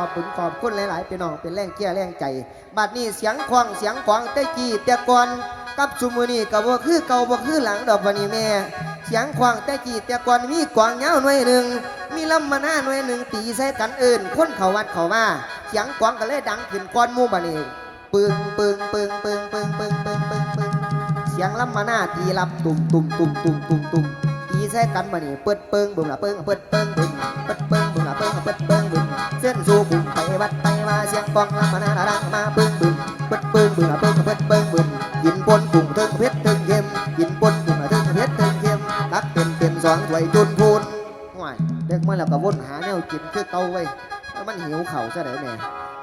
อบบุญขอบคุณหลาย ๆ พี่น้องเป็นแรงเกี้ยแรงใจ บัดนี้เสียงควางเสียงขวางแต่กี้แต่ก่อนกับซุมือนี้ก็บ่คือเก่าบ่คือหลังดอกบัดนี้แม่ เสียงควางแต่กี้แต่ก่อนมีกวางเหงาหน่วยหนึ่งมีลำมาหน้าหน่วยหนึ่งตีใส่กันเอิ้นคนเขาวัดเขาว่าเสียงกวางก็เลยดังขึ้นก้อนมู่บัดนี้ปึงปึงปึงปึงปึงปึงปึงปึงปึงเสียงลำมาหน้าตีรับตุ่มตุ่มตุ่มตุ่มตุ่มตุ่มตีใส่กันบัดนี้เปิดเปิงบุ่มละเปิงเปิดเปิงบุ่มเปิดเปิงบุ่มละเปิงเปิดเปิง วัดไปว่าเสียงกวางลำมานาดังมาปึงบุ่มเปิดเปิงบุ่มละเปิงเปิดเปิงบุ่มกินปนกุ้งเทิงเพชรเทิงเค็มกินปนกุ้งเทิงเพชรเทิงเค็มตักเป็นเป็นสองถ้วยจุนพูนห่วยเด็กมาแล้วก็วนหาแนวกินคือเก่าไว้มันหิวเข่าซะได้แน่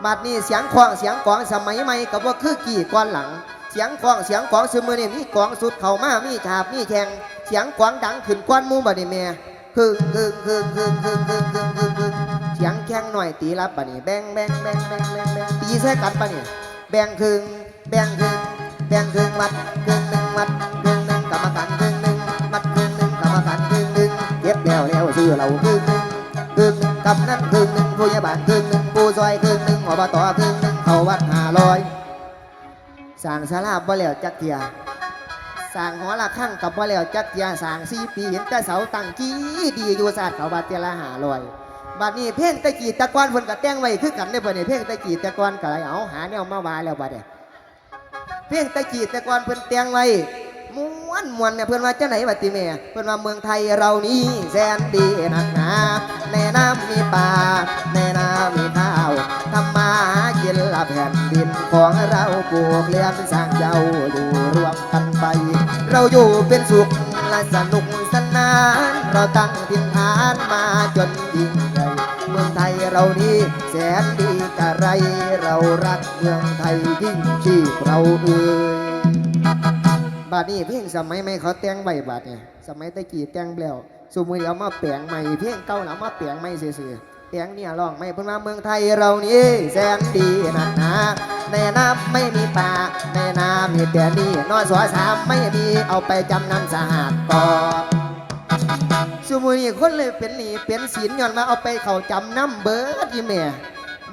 บัดนี้เสียงควางเสียงกวางสมัยใหม่กับว่าคือกี่ก้อนหลัง เสียงควางเสียงกวางซึมือนี่มีกวางสุดเข่ามามีฉาบมีแข่งเสียงกวางดังขึ้นก้อนมูบัดนี้แม่ คึงคึงคึงคึงคึงคึงคึงคึงคึงเสียงแข่งหน่อยตีรับบัดนี้แบงแบงแบงแบงแบงแบงตีใส่กันบัดนี้แบงคึงแบงคึงแบงคึงมัดคึงหนึ่งมัดคึงหนึ่งกรรมการคึงหนึ่งมัดคึงหนึ่งกรรมการคึงหนึ่งเก็บแล้วแล้วซื้อเราคึงหนึ่งคึงหนึ่งกำนันคึงหนึ่งผู้ใหญ่บ้านคึงหนึ่งผู้ซอยคึงหนึ่งอบตคึงหนึ่งเขาวัดห้าร้อยสร้างศาลาบ่แล้วจักเทีย สร้างหอละข้างกับบ่แล้วจักยาสร้างสี่ปีเห็นแต่เสาตั้งกี้ดีอยู่ศาสตร์เขาบัดเจละหาลอยบัดนี้เพ่งตะกี้ตะกอนฝนก็แต้งไว้คือกันได้บัดนี้เพ่งตะกี้ตะกอนกับไรเอาหาแนวมาวาแล้วบัดเนี้เพ่งตะกี้ตะกอนเพิ่นเตียงไว้ ม้วนมวนเนี่ยเพิ่อนว่าจะไหนบัดติแม่เพิ่อนว่าเมืองไทยเรานี้แสนดีนักหนาในน้ำมีป่าในน้ำมีข้าวทำมาหากินละแผ่นดินของเราปลูกเลี้ยงสร้างเจ้าอยู่รวมกันไป เราอยู่เป็นสุขและสนุกสนาน เราตั้งถิ่นฐานมาจนยิ่งใหญ่เมืองไทยเรานี้แสนดีกะไร เรารักเมืองไทยยิ่งชีพเราเอ่ย บาดนี้เพลงสมัยไม่เขาแต่งใบบาดเนี่ยสมัยตะกี้แต่งแล้วสมัยเอามาแปลงใหม่เพลงเก่าแล้วมาแปลงใหม่เสื่อแปลงเนี่ยร้องไม่พิ่นมาเมืองไทยเรานี้แสนดีนักหนาในน้ำไม่มีป่าในน้ำมีแต่นี่นอนสวสามไม่มีเอาไปจำนำสหกรณ์สมุนีคนเลยเป็นหนี้เป็นศีลย้อนมาเอาไปเขาจำน้ำเบิดที่แม่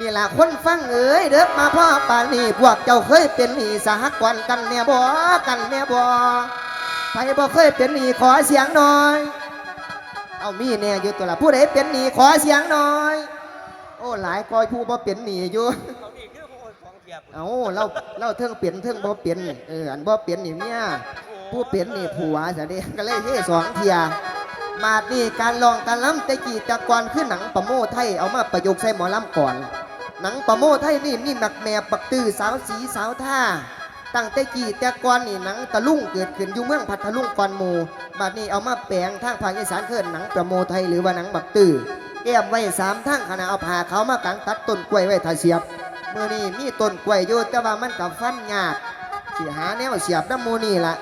นี่ล่ะคนฟังเอ้ยเด้อมาพ่อป่านนี้พวกเจ้าเคยเป็นหนี้สหกรณ์กันแน่บ่กันแน่บ่ใครบ่เคยเป็นหนี้ขอเสียงหน่อย เอามีแน่อยู่ตัวละผู้ใดเป็นหนี้ขอเสียงหน่อย โอ้หลายกอยผู้บ่เป็นหนี้อยู่เขานี่คือผู้ของเทียบเอาเราเราเทิงเปลี่ยนเทิงบ่เปลี่ยนเอออันบ่เปลี่ยนนี่เมียผู้เปลี่ยนนี่ผัวซะดิก็เลยเท่สองเทียมาดนี่การลองการล้ำแต่กี่ต่ก่อนคือหนังประโมไทยเอามาประยุกต์ใส่หมอลำก่อน หนังประโมไทยนี่มีหมักแมบปักตื้อสาวสีสาวท่าตั้งแต่กี่แต่ก่อนนี่หนังตะลุ่งเกิดขึ้นอยู่เมืองพัทลุงก่อนหมู่บัดนี้เอามาแปลงทางภาคอีสานเคินหนังประโมไทยหรือว่าหนังบักตื้อแก้มไว้สามทางขณะเอาผ่าเขามากางตัดต้นกล้วยไว้ทาเสียบเมื่อนี้มีต้นกล้วยอยู่แต่ว่ามันกับฟันยากสิหาแนวเสียบน้ำมูนี่ละ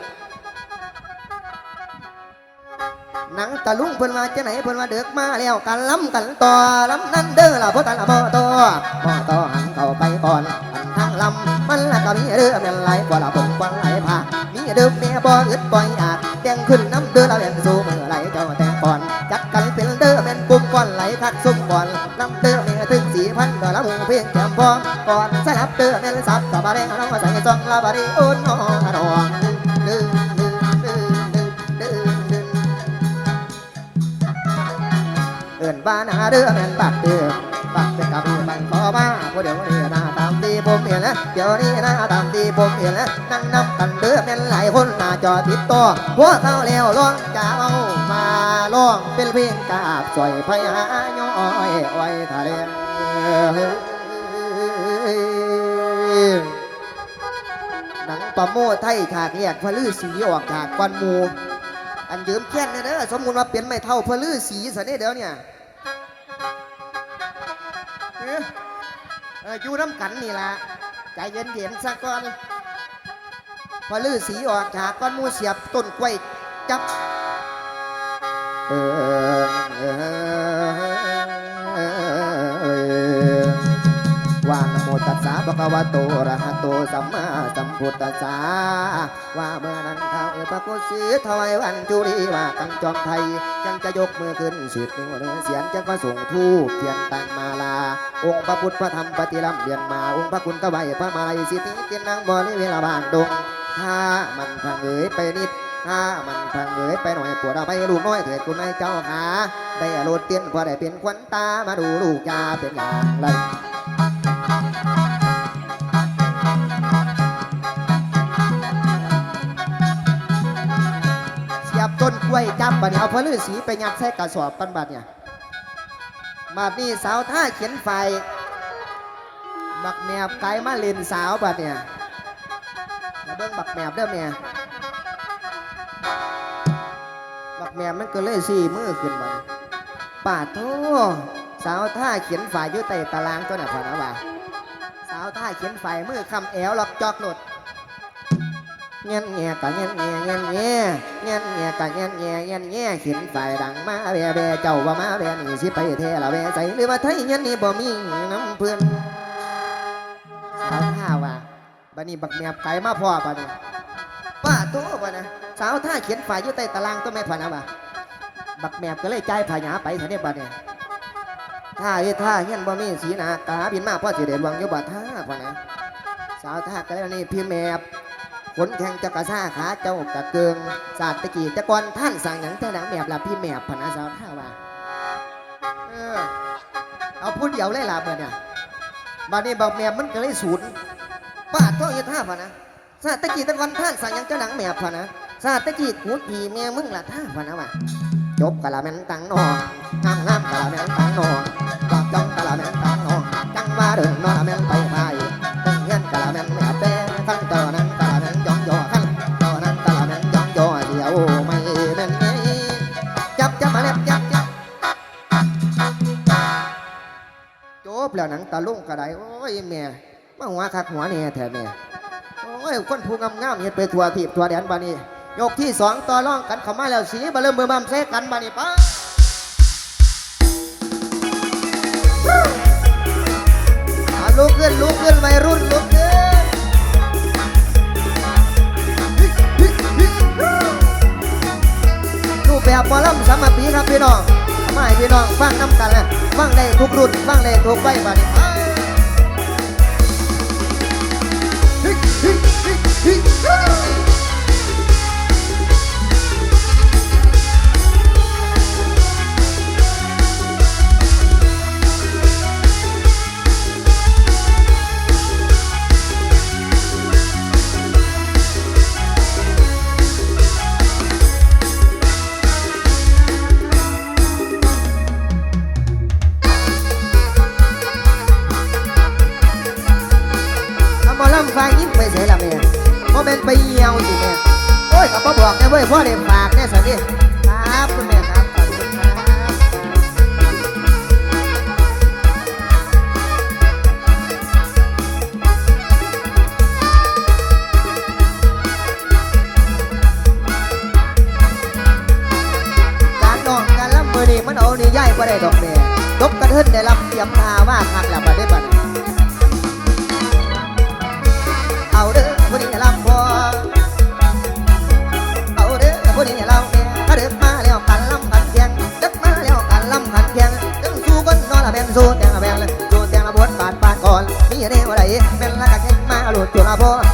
หนังตะลุงเพิ่นว่าจะไหนเพิ่นว่าเด็กมาแล้วกันล้ำกันต่อล้ำนั่นเด้อล่ะพ่อกันละบ่ต่อบ่ต่อหันเข้าไปก่อนอันทางลำมันละก็มีเด้อแม่นไหลกว่าละผมกว่าไหลผ่ามีเด้อแม่บ่อึดปล่อยอาจแต่งขึ้นน้ำเด้อละแม่นสู้มือไหลเจ้าแต่งก่อนจัดกันเป็นเด้อแม่นกลุ่มก่อนไหลคักซุ่มก่อนน้ำเด้อแม่ถึงสี่พันดอละหมูเพียงแก้มพร้อมก่อนสลับเด้อแม่นสับกับบาเร่น้องมาใส่ซองละบารีอุ่นนอนนอน บ้านหาเด้อแม่นปักเด้อปักเป็นกับบังขอมาพอเดียวนี้หน้าตามดีผมเห็นแล้วเดี๋ยวนี้หน้าตามดีผมเห็นแล้วนั่งนำกันเด้อแม่นหลายคนหน้าจอติดต่อหัวเขาแล้วร้องจะเอามาร้องเป็นเพลงกาบสวยพยาย้อยไว้ทะเลหนังปะโมทไทยฉากแยกพลือสีออกจากกวนหมูอันยืมแค่นเนื้อสมมุติว่าเปลี่ยนไม่เท่าพลือสีซะเนี่เดี๋ยวเนี่ย อออยู่น้ำกันนี่ละใจเย็นเย็นซะก่อน พอลือสีออกจากก้อนมูเสียบต้นกล้วยจับ เออ ตัสสะภะคะวะโตอะระหะโตสัมมาสัมพุทธัสสะว่าเมื่อนั้นเท้าเอพระกุศีถวายวันจุรีว่ากันจอมไทยจังจะยกมือขึ้นสิบนิ้วเนือเสียนจังก็ส่งทูปเทียนตังมาลา องค์พระพุทธพระธรรมปฏิลัมเรียนมาองค์พระคุณตะไวพระมาลัยสิทธิเตียนนางบริเวณบานดงถ้ามันพังเอ๋ยไปนิดถ้ามันพังเอ๋ยไปหน่อยปวดเอาไปลูกน้อยเถิดคุณนายเจ้าขาได้อรรถเตียนพอได้เป็นควันตามาดูลูกยาเป็นอย่างไร สียบต้จับบัดนี้เอาพระฤาษีไปยัดใส่กระสอบปันบัดเนี่ยบัดนี้สาวท่าเขียนไฟบักแมบไก่มาเล่นสาวบัดเนี่ยมาเบิ้งบักแมบเด้อแม่บักแมบมันก็เลยสี่มือขึ้นบัดป่าดโทสาวท่าเขียนฝ่ายอยู่ใต้ตารางตัวหน่ะพอนะว่าสาวท่าเขียนฝ่ายมือคำแอวหลอกจอกหลด เงี้ยเงี้ยกะเงี้ยเงี้ยเงี้ยเงี้ยเงี้ยเงี้ยกะเงี้ยเงี้ยเงี้ยเงี้ยขินฝ่ายดังมาแบแบเจ้าว่ามาแบนี่สิไปเทละแบใส่หรือว่าไทยเงี้ยนี่บ่มีน้ำเพื่อนสาวท่าว่าบัดนี้บักแมบไก่มาพ่อบัดนี้ป้าโตบ่นะสาวท่าเขียนฝ่ายอยู่ใต้ตารางตัวแม่พะนะว่าบักแมบก็เลยจ่ายผาหยาไปเท่านี้บัดนี้ท่าเอ้ท่าเงี้ยบ่มีสีหนากาบินมาพ่อสิเดชวังอยู่บ่ท่าพะนะสาวท่าก็เลยนี่พี่แมบ ขนแข่งจักรซ่าขาเจ้ากระเกิงศาสตร์ตะกี้ตะกอนท่านสั่งหนังเท่าหนังแมบละพี่แมบพนาสาวท่าว่าเออเอาพูดเดียวเลยล่ะเบิดเนี่ยบาดนี้บอกแมบมันก็เลยสูญป้าท้องยี่ท่าพะนะศาสตร์ตะกี้ตะกอนท่านสั่งหนังเจ้าหนังแมบพะนะศาสตร์ตะกี้กูดีแม่มึงละท่าพะนะว่าจบกะละแม่นตังนองงามงามกะละแม่นตังนองจอกจ้องกะละแม่นตังนองจังว่าเดินนอนละแม่นไปไป แล้วหนังตาลุ่งกระไดโอ้ยแม่มาหัวคักหัวเนี่ยแท้แม่โอ้ยคนผู้งามงามเฮ็ดไปทัวทีบทัวแดนบานี้ยกที่สองต่อร่องกันเข้ามาแล้วสีบาเริ่มเบิ่มบำเซกันบานี้ป้าอะลุกขึ้นลุกขึ้นวัยรุ่นลุกขึ้นรูปแบบหมอลำสามัคคีครับพี่น้อง ทำไมพี่น้องฟังน้ำกันนะฟังได้ทุกรุ่นฟังได้ทุกใบบัดนี้ามฟังยิ้มไปเสียละแม่เพราะเป็นไปเหี่ยวสิแม่โอ้ยกับพ่อบอกนะเว้ยพ่อเด็ฝากแน่สันดิครับคุณแม่ครับขอบคุณครับการนองการลำมือนี่มันเอานี่ย่ายบ่ได้ดอกแม่ตบกระเทินได้ลำเตรียมทาว่าคักแล้วบัดได้บัดเ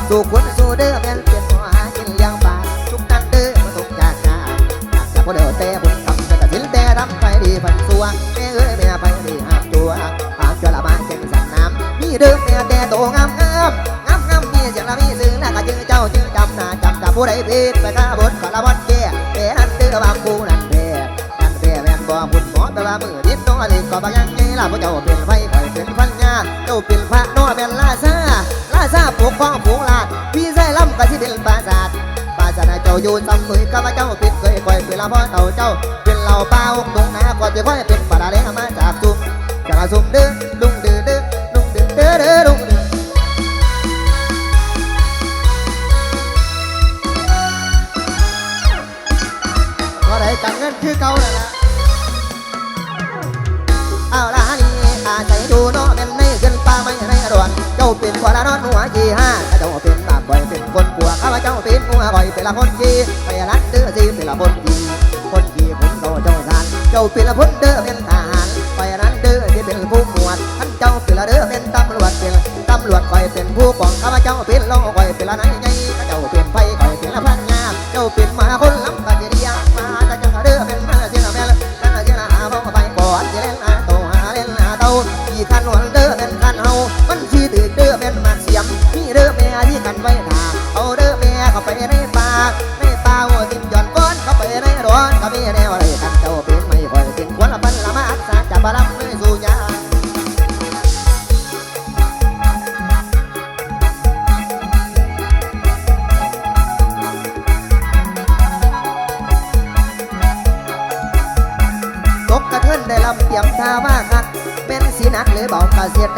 สู้คนสู้เด้อแม่นเปลี่ยนหัวหากินเลี้ยงปลาทุกนั้นเด้อมาตกจากงานจากจากผู้เดียวแต่บุญกำจะตัดสินแต่รำไปดีพันสัวแม่เอ้ยแม่ไปดีหามจัวหามจัวละบานแข่งสันน้ำมีเดิมแม่แต่โตงามงามงามงามมีเสียงละมีสื่อแล้วก็จือเจ้าจือจำหน้าจำกับผู้ใดผิดไปข้าบดขอละวันแก่แก่หันเด้อบางกูนั่นแพ้นั่นแพ้แม่นบ่บุญหมอแต่ว่ามือนิดน้อยนี่ก็บางยังไงล่ะพระเจ้าเป็นไฟคอยเป็นพันยาเจ้าเป็นพระน้อยเป็นลาซา ซาปกครองผงลาดพี่ใส่ลำกะสิเป็นปราสาทปราสนาเจ้าอยู่ซ้ำเคยกับเจ้าปิดเคยคอยเป็นละพ่อเต่าเจ้า เป็นเหล่าเปล่าตรงหน้าก่อนจะค่อยเป็นปลาแดงมาจากซุ่มจากซุ่มเด้อ จ้าเป็นหัวบ่อยเป็นละคนจีไปรักเดือจีเป็นละคนจีคนจีผมโตเจ้าสานเจ้าเป็นละพุทธเด้อเป็นทหารไปรักเด้อจีเป็นผู้หมวดท่านเจ้าเป็นละเด้อเป็นตำรวจเป็นตำรวจคอยเป็นผู้กองข้าพเจ้าเป็นลงคอยเป็นละนายใหญ่เจ้าเป็นไฟคอยเป็นละพันงาเจ้าเป็น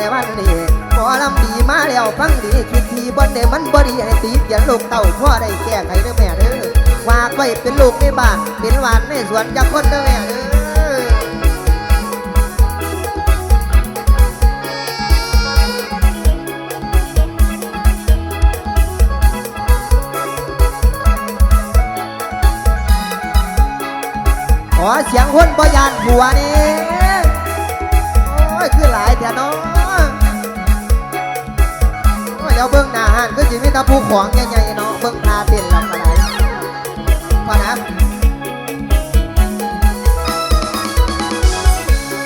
ากระเสียดในวันนี้หมอลำดีมาแล้วฟังดีคิดทีบนเดมันบดีให้ตีเขียนลูกเต่าพ่อได้แก้ไขเด้อแม่เด้อฝากไว้เป็นลูกในบ้าน เป็นหวานในสวนจากคนเด้อแม่เด้อขอเสียงคนบ่ยานผัวนี่ ดี๋ยวเบิ่งหน้าหันคือสิมีตาผู้ของใหญ่ๆเนาะเบิ่งพาเต้นลำอะไรพอนะ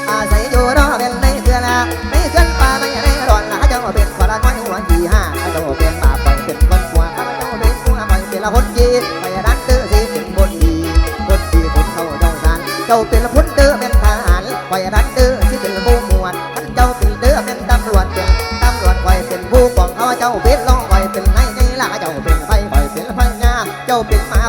อาศัยอยู่รอเป็นในเสือละในเสือนป่าไม่ในร้อนละเจ้าเป็นคนละน้อยหัวจีห้าเจ้าเป็นป่าปล่อยเป็นคนกลัวข้าเจ้าเป็นหัวปล่อยเป็นละคนจีไปรันเตื้อสิเป็นคนดีคนดีคนเขาเจ้าสานเจ้าเป็นละ เขาเจ้าเป็นรองคอยเป็นไงไงล่ะเจ้าเป็นไฟคอยเป็นพญาเจ้าเป็นมา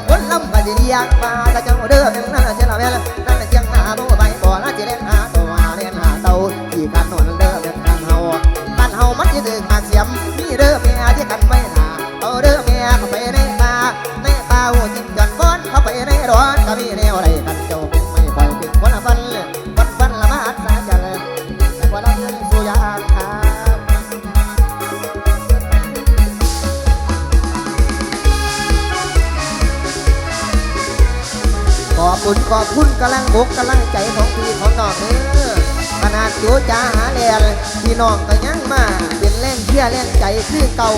คุณขอบคุณกำลังบกกำลังใจของพี่ของน้องเด้อขนาดโจจ้าหาแลนพี่น้องก็ยังมา เป็นแรงเชียร์แรงใจคือเก่า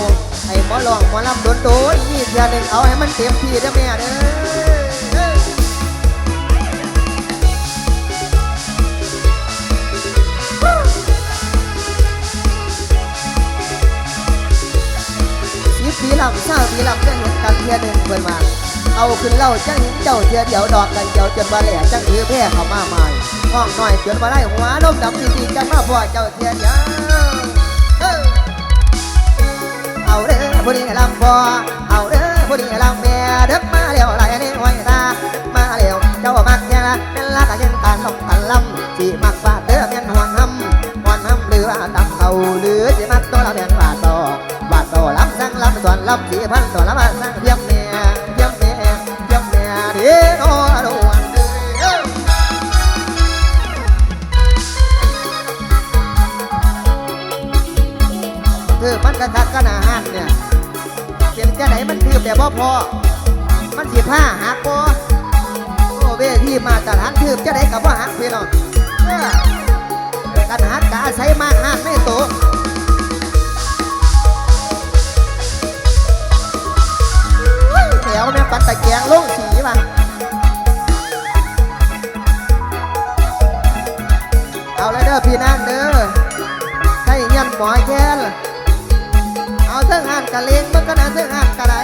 ให้หมอลองหมอลำโดนโดนนี่เทียหนึ่งเอาให้มันเต็มที่เด้อแม่เด้อปีหลำเศร้าปีหลำจะเห็นกันเทียหนึ่งเพิ่อนมา เอาขึ้นเล่าจังเจ้าเทียเดียวดอกกันเจ้าจนว่าแหล่จังถือแพ้เข้ามาใหม่ห้องน้อยจนว่าไล่หัวลมดำดีๆจังมาพ่อเจ้าเทียเดียวเอ้อเอาเด้อผู้นี้ลำพอเอาเด้อผู้นี้ลำแม่เด็กมาแล้วไหลในห้อยตามาแล้วเจ้ามักแค่ละเป็นละกันยังตาลงตาลำสิมักฟาดเด้อแม่นหัวหำหัวหำหรือว่าตำเขาหรือสิมักตัวละแม่นว่าต่อว่าต่อลำสั่งลำส่วนลำสีพันต่อละมาสั่งเทียมม่เทีย กระคักกันาหารเนี่ยเสียงจะไหนมันคือแต่บ่พอ มันสิผ้าหักบ่โอ้เวทีมาตรฐานคือจะไหนกับว่าหักพี่น้องกันหักกะอาศัยมากหักไม่โตแถวแม่ปัดตะแกงลงสีมาเอาเลยเด้อพี่นั่นเด้อใส่เงียนหมอยแค้ กะเลงมันก็น่าเส้อหักกะไร